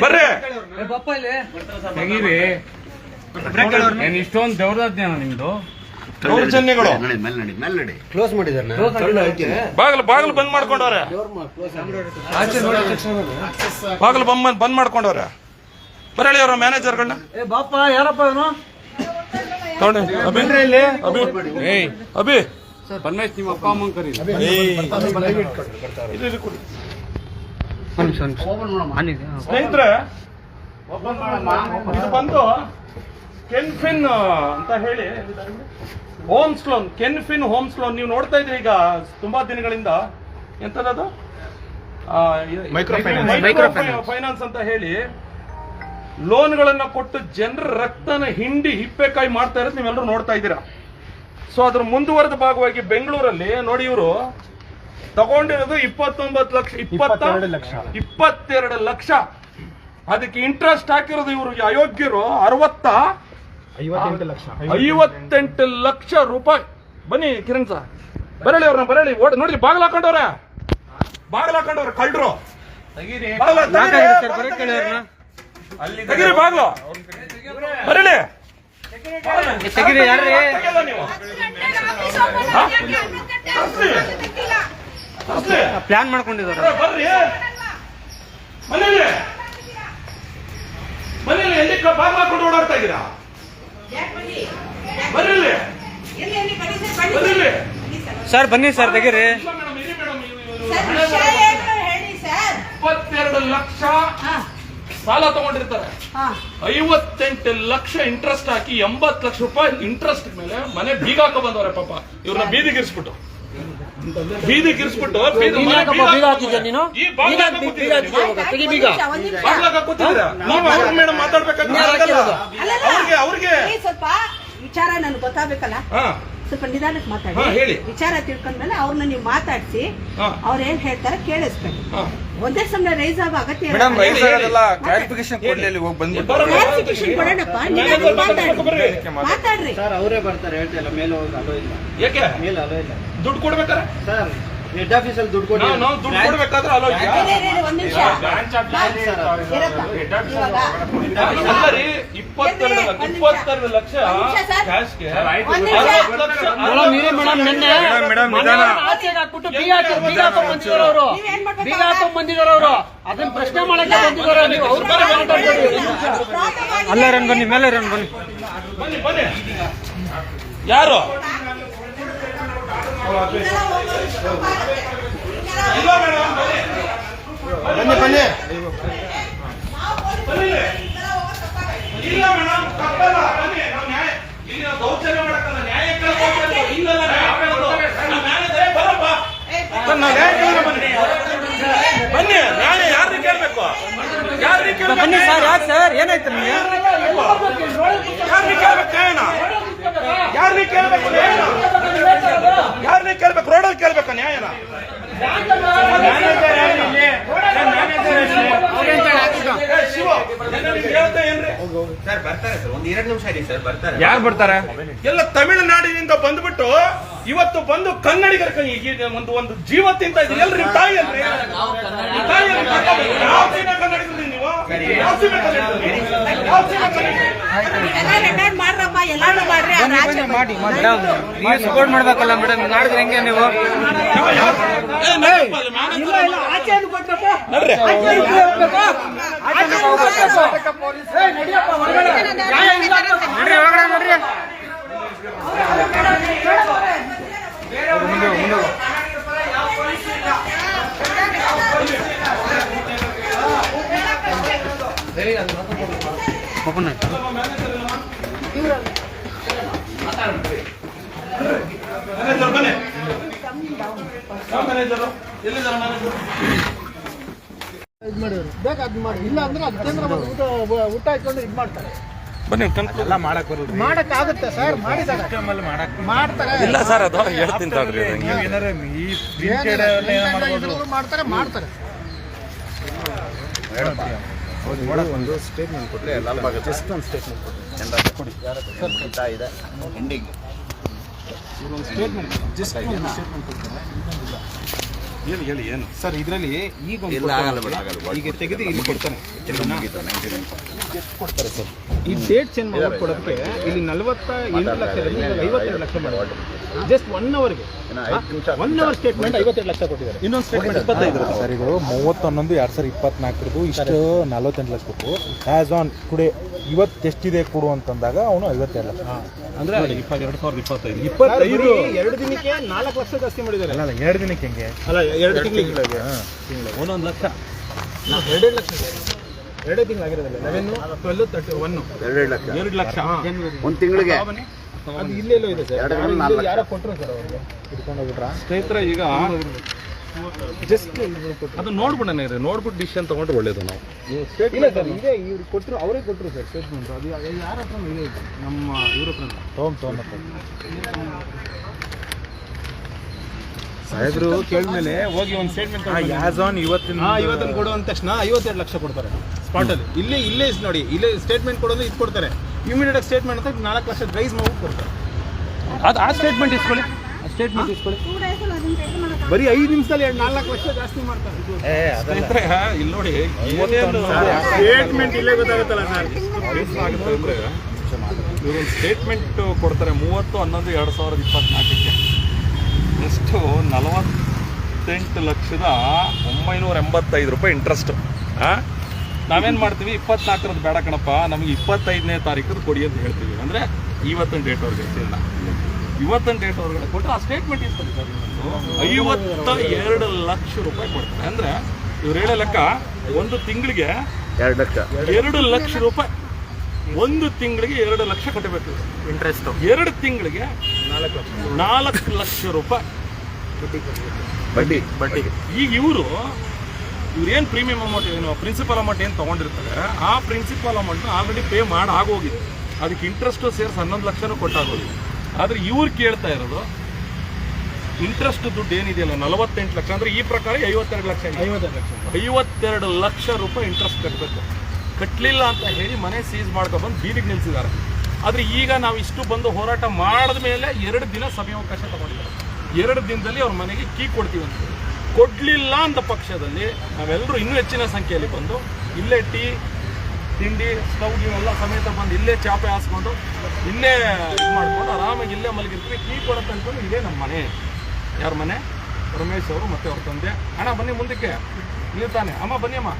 ಬರ್ರಿ. ಏನ್ ಇಷ್ಟೊಂದು ದೌರ್ಜನ್ಯ ನಿಮ್ದು. ದೌರ್ಜನ್ಯಗಳು. ಕ್ಲೋಸ್ ಮಾಡಿದಾರೆ ಬಾಗಿಲು ಬಾಗಿಲು ಬಂದ್ ಮಾಡ್ಕೊಂಡವ್ರೆ. ಬಾಗಿಲು ಬಂದ್ ಬಂದ್ ಮಾಡ್ಕೊಂಡವ್ರೆ. ಬರಳಿ ಅವ್ರ ಮ್ಯಾನೇಜರ್ಗಳನ್ನ ಏ ಬಾಪ ಯಾರಪ್ಪ ಇವನು? ತಗೊಂಡಿ ಅಭಿ ಅಭಿ. ಏಯ್ ಅಭಿ. ಪರಮೇಶ್ ನಿಮ್ಮ ಅಪ್ಪ ಅಮ್ಮನ್ ಕರೀರಿ. ಇದು- ಇದು ಕೊಡಿ. ಸ್ನೇಹಿತರೆ ಇದು ಬಂದು ಕೆನ್ಫಿನ್ ಅಂತ ಹೇಳಿ. Homes loan Can Fin homes loan ನೀವು ನೋಡ್ತಾ ಇದ್ರಿ ಈಗ ತುಂಬಾ ದಿನಗಳಿಂದ. ಎಂತದದು? Micro finance. ಅಂತ ಹೇಳಿ ಲೋನ್ಗಳನ್ನ ಕೊಟ್ಟು ಜನರ ರಕ್ತನ ಹಿಂಡಿ ಹಿಪ್ಪೆಕಾಯಿ ಮಾಡ್ತಾ ಇರೋದು ನೀವೆಲ್ಲರೂ ನೋಡ್ತಾ ಇದ್ದೀರಾ. ಸೊ ಅದ್ರ ಮುಂದುವರೆದ ಭಾಗವಾಗಿ ಬೆಂಗಳೂರಲ್ಲಿ ನೋಡಿ ಇವರು ತಗೊಂಡಿರೋದು ಇಪ್ಪತ್ತೊಂಬತ್ತು ಲಕ್ಷ ಇಪ್ಪತ್ತ ಇಪ್ಪತ್ತೆರಡು ಲಕ್ಷ. ಅದಕ್ಕೆ ಇಂಟ್ರೆಸ್ಟ್ ಹಾಕಿರೋದು ಇವರು ಅಯೋಗ್ಯರು ಅರವತ್ತ ಐವತ್ತೆಂಟು ಲಕ್ಷ. ರೂಪಾಯಿ. ಬನ್ನಿ ಕಿರಣ್ ಸರ್. ಬರಳಿ ಅವ್ರನ್ನ ಬರಳಿ ಓಡ್ ನೋಡಿ ಬಾಗಿಲು ಹಾಕೊಂಡವ್ರೆ. ಬಾಗಿಲು ಹಾಕೊಂಡವ್ರೆ ಕಳ್ರು ತೆಗಿರಿ. ತೆಗೀರಿ. ತೆಗೀರಿ ಬಾಗ್ಲು. ಬರಳಿ ತಗಿರಿ ಯಾರ್ರೀ? ಪ್ಲಾನ್ ಮಾಡ್ಕೊಂಡಿದ್ದಾರೆ. ಬರ್ರಿ ಮನೇಲಿ? ಮನೇಲಿ ಎಲ್ಲಿ ಬಾಗ್ಲ ಹಾಕೊಂಡು ಓಡಾಡ್ತಾ ಇದ್ದೀರಾ ಬರ್ರಿ. ಸರ್ ಬನ್ನಿ ಸರ್. ತೆಗೀರಿ. ಇಪ್ಪತ್ತೆರಡು ಲಕ್ಷ ಸಾಲ ತಗೊಂಡಿರ್ತಾರೆ. ಐವತ್ತೆಂಟು ಲಕ್ಷ ಇಂಟ್ರೆಸ್ಟ್ ಹಾಕಿ ಎಂಬತ್ತು ಲಕ್ಷ ರೂಪಾಯಿ ಇಂಟ್ರೆಸ್ಟ್ ಮೇಲೆ ಮನೆ ಬೀಗ ಹಾಕೋ ಬಂದವ್ರೆ ಪಾಪ. ಇವ್ರನ್ನ ಬೀದಿಗಿರಿಸ್ಬಿಟ್ಟು. ಬೀದಿಗಿರಿಸ್ಬಿಟ್ಟು ನೀನು? ಮೇಡಮ್ ಮಾತಾಡ್ಬೇಕಾದ್ರೆ ಅವ್ರಿಗೆ ಅವ್ರಿಗೆ. ಸ್ವಲ್ಪ ವಿಚಾರ ನನ್ಗೆ ಗೊತ್ತಾಗಬೇಕಲ್ಲ? ಸ್ವಲ್ಪ ನಿಧಾನಕ್ಕೆ ಹಾ, ಮಾತಾಡಿ ಹೇಳಿ. ವಿಚಾರ ತಿಳ್ಕೊಂಡ್ಮೇಲೆ ಅವ್ರನ್ನ ನೀವು ಮಾತಾಡಿಸಿ ಹಾ. ಅವ್ರ ಏನ್ ಹೇಳ್ತಾರೆ ಕೇಳಿಸ್ಬೇಕು ಹಾ. ಒಂದೇ ಸಮಯ ರೈಸ್ ಆಗೋ ಅಗತ್ಯ ಇಲ್ಲ. ಮೇಡಮ್ ರೈಸ್ ಹೇಳಿ. ಕ್ಲಾರಿಫಿಕೇಶನ್ ಕೊಡ್ಲಿ ಅಲ್ಲಿ ಹೋಗಿ ಬಂದ್ಬಿಟ್ಟು. ಬರೋಣ. Clarification ಕೊಡೋಣಪ್ಪ. ನಿಧಾನಕ್ಕೆ ಮಾತಾಡಿ. ಮಾತಾಡ್ರಿ. ಸರ್ ಅವರೇ ಬರ್ತಾರೆ ಹೇಳ್ತಿಲ್ಲ ಮೇಲೆ ಹೋಗಿ ಅಲೋ ಇಲ್ಲ. ಯಾಕೆ? ಮೇಲೆ ಅಲೋ ಇಲ್ಲ. ದುಡ್ಡು ಕೊಡ್ಬೇಕಾರೆ? ಸರ್ ಹೆಡ್ ಆಫೀಸಲ್ಲಿ ದುಡ್ಡು ಕೊಡಿ ನಾವು ದುಡ್ಡು ಕೊಡ್ಬೇಕಾದ್ರೆ ಅಲೋ ಒಂದ್ ನಿಮಿಷ ರೀ ಇಪ್ಪತ್ತೆರಡು ಲಕ್ಷ. ಇಪ್ಪತ್ತೆರಡು. ಕ್ಯಾಶ್ಗೆ ಹಾಕ್ಬಿಟ್ಟು ಬೀಗ ಬೀಗ ಹಾಕೊಂಡ್ ಬಂದಿದ್ದಾರೆ ಅವರು ನೀವೇನ್ ಮಾಡ್ಬೇಕು ಬೀಗ ಹಾಕೊಂಡ್ ಬಂದಿದ್ದಾರೆ ಅವರು ಅದನ್ನ ಪ್ರಶ್ನೆ ಮಾಡಕ್ಕೆ ಬಂದಿದ್ದಾರೆ ನೀವು ಅವ್ರ ಮಾತಾಡ್ಬೇಡಿ ಅಲ್ಲೇ ರನ್ ಬನ್ನಿ ಮೇಲೆ ರನ್ ಬನ್ನಿ ಬನ್ನಿ ಬನ್ನಿ ಯಾರು ಬನ್ನಿ ಬನ್ನಿ ಇಲ್ಲ ಬನ್ನಿ. ನಾವು ನ್ಯಾಯ ಇಲ್ಲಿ ಬನ್ನಿ, ಕೇಳ್ಬೇಕು ಯಾರನ್ನ ಕೇಳ್ಬೇಕು ಬನ್ನಿ ಸರ್ ಯಾಕೆ ಸರ್ ಏನಾಯ್ತು ನಿಮಗೆ ಯಾರನ್ನ ಕೇಳ್ಬೇಕು ನ್ಯಾಯನ ಕೇಳ್ಬೇಕು ಯಾರನ್ನ ಕೇಳ್ಬೇಕು ರೋಡಲ್ಲಿ ಕೇಳ್ಬೇಕು ನ್ಯಾಯನ? ಯಾರು ಬರ್ತಾರೆ? ಎಲ್ಲ ತಮಿಳುನಾಡಿನಿಂದ ಬಂದ್ಬಿಟ್ಟು ಇವತ್ತು ಬಂದು ಕನ್ನಡಿಗರ ಒಂದು ಒಂದು ಜೀವ ತಿಂತ ಇದ್ರಿ ಎಲ್ರಿ ತಾಯಿ ಅಲ್ರಿ ತಾಯಿ? ಯಾವ ಸೀಮೆ ಕನ್ನಡಿಗರು ನೀವು? ಯಾವ ಮಾಡಿ ನೀವು ಸಪೋರ್ಟ್ ಮಾಡ್ಬೇಕಲ್ಲ ಮೇಡಮ್ ಮಾಡಿದ್ರೆ ಹೆಂಗೆ ನೀವು ಆಚೆ ನಡ್ರಿ. ನೋಡ್ರಿ ಒಳಗಡೆ ನೋಡ್ರಿ ಓಪನ್ ಆಯ್ತು ಮ್ಯಾನೇಜರ್ ಬನ್ನಿ. ಯಾವ ಮ್ಯಾನೇಜರು ಎಲ್ಲಿದ್ದಾರೆ ಮ್ಯಾನೇಜರ್ ಬೇಕಾದ್ ಮಾಡಿ? ಇಲ್ಲ ಅಂದ್ರೆ ಅದು ಕೇಂದ್ರ ಬಂದು ಊಟ ಊಟ ಹಾಕೊಂಡು ಇದು ಮಾಡ್ತಾರೆ. ಬನ್ನಿ ಎಲ್ಲ ಮಾಡಕ್ ಬರೋದು ಮಾಡಕ್ ಆಗುತ್ತೆ ಸರ್ ಮಾಡಿದ್ದಾರೆ. ಮಾಡಕ್ ಮಾಡ್ತಾರೆ. ಇಲ್ಲ ಸರ್ ಅದು ಹೇಳ್ತೀನಿ ತಡ್ರಿ ನೀವು ಏನಾರ ಈ ಮಾಡ್ತಾರೆ ಮಾಡ್ತಾರೆ. ಮಾಡ್ತಾರೆ ಒಂದು ಸ್ಟೇಟ್ಮೆಂಟ್ ಕೊಟ್ಟರೆ ಎಲ್ಲ ಜಸ್ಟ್ ಒಂದು ಸ್ಟೇಟ್ಮೆಂಟ್ ಕೊಡಿ. ಕೊಡಿ ಇದೆ? ಎಂಡಿಂಗ್ ಸ್ಟೇಟ್ಮೆಂಟ್ ಜಸ್ಟ್ ಒಂದು ಸ್ಟೇಟ್ಮೆಂಟ್ ಕೊಡ್ತಾರೆ ಹೇಳಿ ಹೇಳಿ ಏನು? ಸರ್ ಇದರಲ್ಲಿ ಈಗ ಒಂದು ಇಲ್ಲ, ಆಗಲ್ಲ ಕೊಡ್ತಾರೆ. ಆಗಲ್ಲ. ಈಗ ತೆಗೆದು ಇಲ್ಲಿ ಕೊಡ್ತಾನೆ. ಮುಗೀತು, 99. ಎಷ್ಟು ಕೊಡ್ತಾರೆ ಸರ್ ಈ ಡೇಟ್ ಚೇಂಜ್ ಮಾಡಿ ಕೊಡೋದಕ್ಕೆ ಇಲ್ಲಿ. ನಲವತ್ತ ಎಂಟು ಲಕ್ಷದಲ್ಲಿ ಐವತ್ತೆರಡು ಲಕ್ಷ ಮಾಡಿದ್ದಾರೆ ಜಸ್ಟ್ ಒನ್ ಅವರ್ಗೆ ಒನ್ ಅವರ್ ಸ್ಟೇಟ್ಮೆಂಟ್ ಐವತ್ತೆರಡು ಲಕ್ಷ ಕೊಟ್ಟಿದ್ದಾರೆ. ಇನ್ನೊಂದು ಸ್ಟೇಟ್ಮೆಂಟ್ ಇಪ್ಪತ್ತೈದು ಸರ್ ಇದು. ಮೂವತ್ತು ಹನ್ನೊಂದು ಎರಡು ಸಾವಿರ ಇಪ್ಪತ್ನಾಲ್ಕರದು ಇಷ್ಟು ನಲ್ವತ್ತೆಂಟು ಲಕ್ಷ ಕೊಟ್ಟು. ಆ್ಯಸ್ ಆನ್ ಟುಡೇ ಇವತ್ತು ಎಷ್ಟಿದೆ ಕೊಡು ಅಂತಂದಾಗ ಅವನು ಐವತ್ತೆರಡು ಲಕ್ಷ. ಅಂದ್ರೆ ಎರಡು ಸಾವಿರದ ಇಪ್ಪತ್ತೈದು. ಇಪ್ಪತ್ತೈದು. ಎರಡು ದಿನಕ್ಕೆ ನಾಲ್ಕು ಲಕ್ಷ ಜಾಸ್ತಿ ಮಾಡಿದ್ದಾರೆ. ಅಲ್ಲ ಎರಡು ದಿನಕ್ಕೆ ಹೆಂಗೆ? ಅಲ್ಲ ಎರಡು ತಿಂಗಳಿಗೆ. ಒಂದೊಂದು ಲಕ್ಷ. ಎರಡೆರಡು ಲಕ್ಷ ಎರಡೇ ತಿಂಗಳಾಗಿರೋದಿಲ್ಲ ಲೆವೆನ್ ಟ್ವೆಲ್ ತರ್ಟಿ ಒನ್ ಎರಡೆರಡು ಲಕ್ಷ. ಎರಡು ಲಕ್ಷ ಒಂದು ತಿಂಗಳಿಗೆ. ಅದು ಇಲ್ಲೆಲ್ಲೋ ಇದೆ ಸರ್. ಯಾರೋ ಕೊಟ್ಟರು ಸರ್ ಅವ್ರಿಗೆ. ಸ್ನೇಹಿತರೆ ಈಗ ಜಸ್ಟ್ ಅದು ನೋಡ್ಬಿಡೋಣ ಇದೆ ನೋಡ್ಬಿಟ್ಟು ಡಿಸಿಷನ್ ತಗೊಂಡ್ರೆ ಒಳ್ಳೇದು ನಾವು. ಇಲ್ಲ ಸರ್ ಇದೇ ಇವ್ರು ಕೊಟ್ಟರು ಅವರೇ ಕೊಟ್ಟರು ಸರ್ ಸ್ಟೇಟ್ಮೆಂಟ್ ಅದು ಯಾರ ಹತ್ರ ಇದೆ? ನಮ್ಮ ಇವ್ರ ಹತ್ರ ತಗೊಂಡು ತೊಗೊಂಡು ಸಾಹೇಬ್ರು ಕೇಳಿದ್ಮೇಲೆ ಹೋಗಿ ಒಂದು ಸ್ಟೇಟ್ಮೆಂಟ್ ಆಸ್ ಆನ್ ಇವತ್ತಿನ ಹಾ ಇವತ್ತನ್ನು ಕೊಡು ಅಂದ ತಕ್ಷಣ ಐವತ್ತೆರಡು ಲಕ್ಷ ಕೊಡ್ತಾರೆ. ಸ್ಪಾಟಲ್ಲಿ ಇಲ್ಲೇ ಇಲ್ಲೇ ಇಸ್ ನೋಡಿ. ಇಲ್ಲೇ ಸ್ಟೇಟ್ಮೆಂಟ್ ಕೊಡೋದು ಇದು ಕೊಡ್ತಾರೆ. ಇಮಿಡಿಯೇಟ್ ಸ್ಟೇಟ್ಮೆಂಟ್ ಅಂತ ನಾಲ್ಕು ಲಕ್ಷ ರೈಸ್ ಮಗು ಕೊಡ್ತಾರೆ. ಅದು ಆ ಸ್ಟೇಟ್ಮೆಂಟ್ ಇಸ್ಕೊಳ್ಳಿ. ಸ್ಟೇಟ್ಮೆಂಟ್ ಇಸ್ಕೊಳ್ಳಿ. ಬರೀ ಐದು ನಿಮಿಷದಲ್ಲಿ ಎರಡು ನಾಲ್ಕು ಲಕ್ಷ ಜಾಸ್ತಿ ಮಾಡ್ತಾರೆ. ಸ್ನೇಹಿತರೆ ಇಲ್ಲಿ ನೋಡಿ ಸ್ಟೇಟ್ಮೆಂಟ್ ಇಲ್ಲೇ ಗೊತ್ತಾಗುತ್ತಲ್ಲ ಸರ್? ಆಗುತ್ತೆ ಅಂದ್ರೆ ಸ್ಟೇಟ್ಮೆಂಟ್ ಕೊಡ್ತಾರೆ ಮೂವತ್ತು ಹನ್ನೊಂದು ಎರಡು ಸಾವಿರದ ಇಪ್ಪತ್ನಾಲ್ಕಕ್ಕೆ. ಎಷ್ಟು? ನಲವತ್ತೆಂಟು ಲಕ್ಷದ ಒಂಬೈನೂರ ಎಂಬತ್ತೈದು ರೂಪಾಯಿ ಇಂಟ್ರೆಸ್ಟು ಹಾಂ? ನಾವೇನು ಮಾಡ್ತೀವಿ? ಇಪ್ಪತ್ನಾಲ್ಕರದ್ದು ಬೇಡ ಕಣಪ್ಪ. ನಮಗೆ ಇಪ್ಪತ್ತೈದನೇ ತಾರೀಕದ್ದು ಕೊಡಿ ಅಂತ ಹೇಳ್ತೀವಿ. ಅಂದರೆ ಇವತ್ತಿನ ಡೇಟ್ ಡೇಟ್ವರೆಗೆ ಇಲ್ಲ. ಇವತ್ತಿನ ಡೇಟ್ ಅವ್ರಿಗೆ ಕೊಟ್ಟರೆ ಆ ಸ್ಟೇಟ್ಮೆಂಟ್ ಇರ್ತದೆ ಸರ್ ಐವತ್ತ ಎರಡು ಲಕ್ಷ ರೂಪಾಯಿ ಕೊಡ್ತಾರೆ. ಅಂದರೆ ಇವ್ರು ಹೇಳೋ ಲೆಕ್ಕ ಒಂದು ತಿಂಗಳಿಗೆ ಎರಡು ಲಕ್ಷ. ಎರಡು ಲಕ್ಷ ರೂಪಾಯಿ. ಒಂದು ತಿಂಗಳಿಗೆ ಎರಡು ಲಕ್ಷ ಕಟ್ಟಬೇಕು. ಇಂಟ್ರೆಸ್ಟ್ ಎರಡು ತಿಂಗಳಿಗೆ ನಾಲ್ಕು ಲಕ್ಷ. ರೂಪಾಯಿ. ಬಡ್ಡಿ. ಬಡ್ಡಿ. ಈಗ ಇವರು ಇವ್ರು ಏನು ಪ್ರೀಮಿಯಂ ಅಮೌಂಟ್ ಏನು ಪ್ರಿನ್ಸಿಪಲ್ ಅಮೌಂಟ್ ಏನು ತೊಗೊಂಡಿರ್ತಾರೆ ಆ ಪ್ರಿನ್ಸಿಪಲ್ ಅಮೌಂಟ್ನ ಆಲ್ರೆಡಿ ಪೇ ಮಾಡಿ ಆಗೋಗಿದೆ. ಅದಕ್ಕೆ ಇಂಟ್ರೆಸ್ಟು ಸೇರಿಸಿ ಹನ್ನೊಂದು ಲಕ್ಷನೂ ಕೊಟ್ಟಾಗೋದು ಆದರೆ ಇವ್ರು ಕೇಳ್ತಾ ಇರೋದು ಇಂಟ್ರೆಸ್ಟ್ ದುಡ್ಡು ಏನಿದೆಯಲ್ಲ ನಲವತ್ತೆಂಟು ಲಕ್ಷ ಅಂದರೆ ಈ ಪ್ರಕಾರ ಐವತ್ತೆರಡು ಲಕ್ಷ. ಐವತ್ತೆರಡು ಲಕ್ಷ. ಐವತ್ತೆರಡು ಲಕ್ಷ ರೂಪಾಯಿ ಇಂಟ್ರೆಸ್ಟ್ ಕಟ್ಟಬೇಕು ಕಟ್ಟಲಿಲ್ಲ ಅಂತ ಹೇಳಿ ಮನೆ ಸೀಸ್ ಮಾಡ್ಕೊಬಂದು ಬೀದಿಗೆ ನಿಲ್ಲಿಸಿದ್ದಾರೆ ಆದರೆ ಈಗ ನಾವು ಇಷ್ಟು ಬಂದು ಹೋರಾಟ ಮಾಡಿದ ಮೇಲೆ ಎರಡು ದಿನ ಸಮಯಾವಕಾಶ ತಗೊಂಡಿದ್ದಾರೆ. ಎರಡು ದಿನದಲ್ಲಿ ಅವ್ರ ಮನೆಗೆ ಕೀ ಕೊಡ್ತೀವಿ ಅಂತ. ಕೊಡ್ಲಿಲ್ಲ ಅಂತ ಪಕ್ಷದಲ್ಲಿ ನಾವೆಲ್ಲರೂ ಇನ್ನೂ ಹೆಚ್ಚಿನ ಸಂಖ್ಯೆಯಲ್ಲಿ ಬಂದು ಇಲ್ಲೇ ಟೀ, ತಿಂಡಿ, ಸ್ಟವ್ ಎಲ್ಲ ಸಮೇತ ಬಂದು ಇಲ್ಲೇ ಚಾಪೆ ಹಾಸ್ಕೊಂಡು ಇಲ್ಲೇ ಇದು ಮಾಡ್ಕೊಂಡು ಆರಾಮಾಗಿ ಇಲ್ಲೇ ಮಲಗಿರ್ತೀವಿ. ಟೀ ಕೊಡತ್ತೆ ಅಂತಂದು ಇದೇ ನಮ್ಮ ಮನೆ. ಯಾರ ಮನೆ? ರಮೇಶ್ ಅವರು ಮತ್ತೆ ಅವ್ರ ತಂದೆ. ಅಣ್ಣ, ಬನ್ನಿ ಮುಂದಕ್ಕೆ. ನೀವು ತಾನೆ ಅಮ್ಮ, ಬನ್ನಿ ಅಮ್ಮ.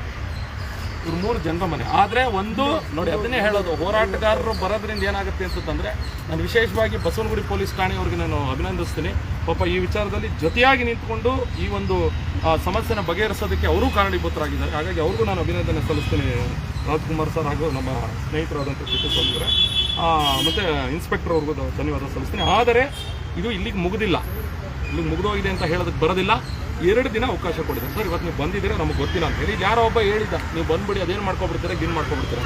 ಇವ್ರು ಮೂರು ಜನರ ಮನೆ. ಆದರೆ ಒಂದು, ನೋಡಿ, ಅದನ್ನೇ ಹೇಳೋದು, ಹೋರಾಟಗಾರರು ಬರೋದ್ರಿಂದ ಏನಾಗುತ್ತೆ ಅಂತಂದರೆ ನಾನು ವಿಶೇಷವಾಗಿ ಬಸವನಗುಡಿ ಪೊಲೀಸ್ ಠಾಣೆಯವ್ರಿಗೆ ನಾನು ಅಭಿನಂದಿಸ್ತೀನಿ. ಪಾಪ ಈ ವಿಚಾರದಲ್ಲಿ ಜೊತೆಯಾಗಿ ನಿಂತ್ಕೊಂಡು ಈ ಒಂದು ಸಮಸ್ಯೆನ ಬಗೆಹರಿಸೋದಕ್ಕೆ ಅವರೂ ಕಾರಣೀಭೂತರಾಗಿದ್ದಾರೆ. ಹಾಗಾಗಿ ಅವ್ರಿಗೂ ನಾನು ಅಭಿನಂದನೆ ಸಲ್ಲಿಸ್ತೀನಿ, ರಾಜ್ಕುಮಾರ್ ಸರ್ ಹಾಗೂ ನಮ್ಮ ಸ್ನೇಹಿತರಾದಂಥ ಅವರಿಗೆ ಮತ್ತು ಇನ್ಸ್ಪೆಕ್ಟರ್ ಅವ್ರಿಗೂ ಧನ್ಯವಾದ ಸಲ್ಲಿಸ್ತೀನಿ. ಆದರೆ, ಇದು ಇಲ್ಲಿಗೆ ಮುಗಿದಿಲ್ಲ. ಇಲ್ಲಿಗೆ ಮುಗಿದೋಗಿದೆ ಅಂತ ಹೇಳೋದಕ್ಕೆ ಬರೋದಿಲ್ಲ. ಎರಡು ದಿನ ಅವಕಾಶ ಕೊಡಿದ್ದಾರೆ ಸರ್ ಇವತ್ತು ನೀವು ಬಂದಿದ್ದೀರಾ? ನಮಗೆ ಗೊತ್ತಿಲ್ಲ ಅಂತ ಹೇಳಿ. ಯಾರೋ ಒಬ್ಬ ಹೇಳಿದ್ದ ನೀವು ಬಂದ್ಬಿಡಿ ಅದೇನು ಮಾಡ್ಕೊಬಿಡ್ತೀರಾ? ಗಿನ್ ಮಾಡ್ಕೊಬಿಡ್ತೀರಾ?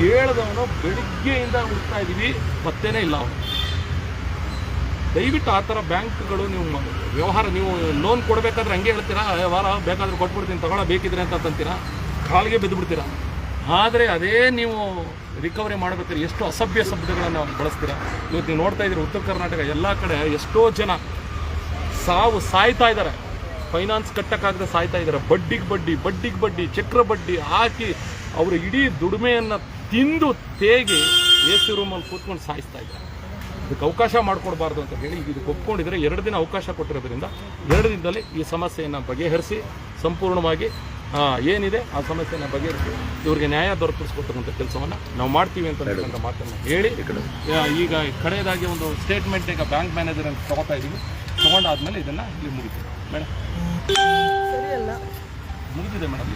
ಹೇಳ್ದವನು ಬೆಳಿಗ್ಗೆಯಿಂದ ಹುಡ್ತಾ ಇದ್ದೀವಿ ಪತ್ತೇನೇ ಇಲ್ಲ ಅವನು. ದಯವಿಟ್ಟು ಆ ಥರ ಬ್ಯಾಂಕ್ಗಳು ನೀವು ವ್ಯವಹಾರ ನೀವು ಲೋನ್ ಕೊಡಬೇಕಾದ್ರೆ ಹಂಗೆ ಹೇಳ್ತೀರಾ? "ಏ, ವಾರ ಬೇಕಾದ್ರೆ ಕೊಟ್ಬಿಡ್ತೀನಿ ತಗೊಳ ಬೇಕಿದ್ರೆ ಅಂತ ಅಂತೀರಾ ಕಾಲಿಗೆ ಬಿದ್ದುಬಿಡ್ತೀರಾ ಆದರೆ ಅದೇ ನೀವು ರಿಕವರಿ ಮಾಡಬೇಕಾದ್ರೆ ಎಷ್ಟು ಅಸಭ್ಯ ಶಬ್ದಗಳನ್ನು ಬಳಸ್ತೀರಾ? ಇವತ್ತು ನೀವು ನೋಡ್ತಾ ಇದ್ದೀರಿ ಉತ್ತರ ಕರ್ನಾಟಕ ಎಲ್ಲ ಕಡೆ ಎಷ್ಟೋ ಜನ ಸಾವು ಸಾಯ್ತಾ ಇದ್ದಾರೆ. ಫೈನಾನ್ಸ್ ಕಟ್ಟಕ್ಕಾಗದೆ ಸಾಯ್ತಾ ಇದ್ದಾರೆ. ಬಡ್ಡಿಗೆ ಬಡ್ಡಿ ಬಡ್ಡಿಗೆ ಬಡ್ಡಿ ಚಕ್ರ ಬಡ್ಡಿ ಹಾಕಿ ಅವರ ಇಡೀ ದುಡಿಮೆಯನ್ನು ತಿಂದು ತೇಗಿ ಎ ಸಿ ರೂಮಲ್ಲಿ ಕೂತ್ಕೊಂಡು ಸಾಯಿಸ್ತಾ ಇದ್ದಾರೆ. ಇದಕ್ಕೆ ಅವಕಾಶ ಮಾಡಿಕೊಡ್ಬಾರ್ದು ಅಂತ ಹೇಳಿ ಇದಕ್ಕೆ ಒಪ್ಕೊಂಡಿದ್ರೆ ಎರಡು ದಿನ ಅವಕಾಶ ಕೊಟ್ಟಿರೋದ್ರಿಂದ ಎರಡು ದಿನದಲ್ಲಿ ಈ ಸಮಸ್ಯೆಯನ್ನು ಬಗೆಹರಿಸಿ ಸಂಪೂರ್ಣವಾಗಿ ಏನಿದೆ ಆ ಸಮಸ್ಯೆಯನ್ನು ಬಗೆಹರಿಸಿ ಇವ್ರಿಗೆ ನ್ಯಾಯ ದೊರಕಿಸ್ಕೊಡ್ತಕ್ಕಂಥ ಕೆಲಸವನ್ನು ನಾವು ಮಾಡ್ತೀವಿ ಅಂತ ಮಾತನ್ನು ಹೇಳಿ ಈಗ ಕಡೆಯದಾಗಿ ಒಂದು ಸ್ಟೇಟ್ಮೆಂಟ್ ಈಗ ಬ್ಯಾಂಕ್ ಮ್ಯಾನೇಜರ್ ಅಂತ ತಗೋತಾ ಇದ್ದೀವಿ ತಗೊಂಡಾದ್ಮೇಲೆ ಇದನ್ನ ಇಲ್ಲಿ ಮುಗಿತೀವಿ. ಮೇಡಮ್. ಮುಗಿದಿದೆ ಮೇಡಮ್.